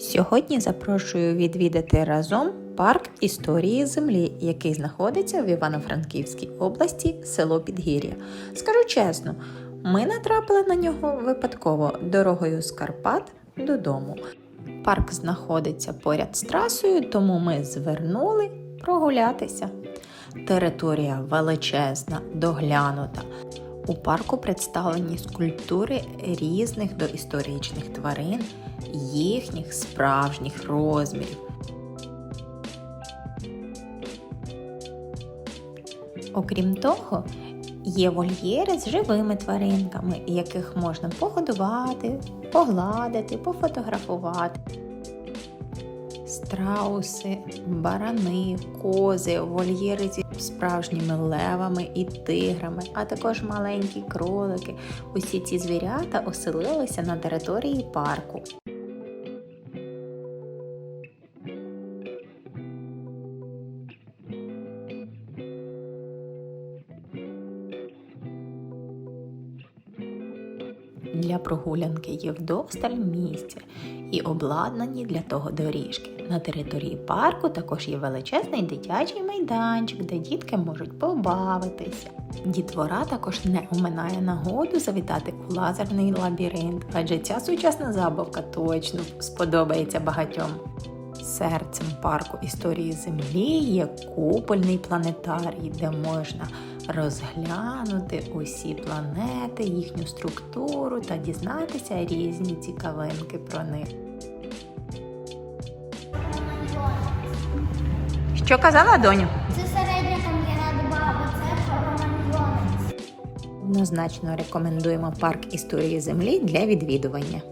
Сьогодні запрошую відвідати разом парк історії землі, який знаходиться в Івано-Франківській області, село Підгір'я. Скажу чесно, ми натрапили на нього випадково дорогою з Карпат додому. Парк знаходиться поряд з трасою, тому ми звернули прогулятися. Територія величезна, доглянута. У парку представлені скульптури різних доісторичних тварин, їхніх справжніх розмірів. Окрім того, є вольєри з живими тваринками, яких можна погодувати, погладити, пофотографувати. Страуси, барани, кози, вольєри зі справжніми левами і тиграми, а також маленькі кролики. Усі ці звірята оселилися на території парку. Для прогулянки є вдосталь місця і обладнані для того доріжки. На території парку також є величезний дитячий майданчик, де дітки можуть побавитися. Дітвора також не оминає нагоду завітати у лазерний лабіринт, адже ця сучасна забавка точно сподобається багатьом. Серцем парку історії Землі є купольний планетарій, де можна розглянути усі планети, їхню структуру та дізнатися різні цікавинки про них. Що казала доню? Це середня кам'яна доба, бо це романьйонець. Однозначно рекомендуємо парк історії Землі для відвідування.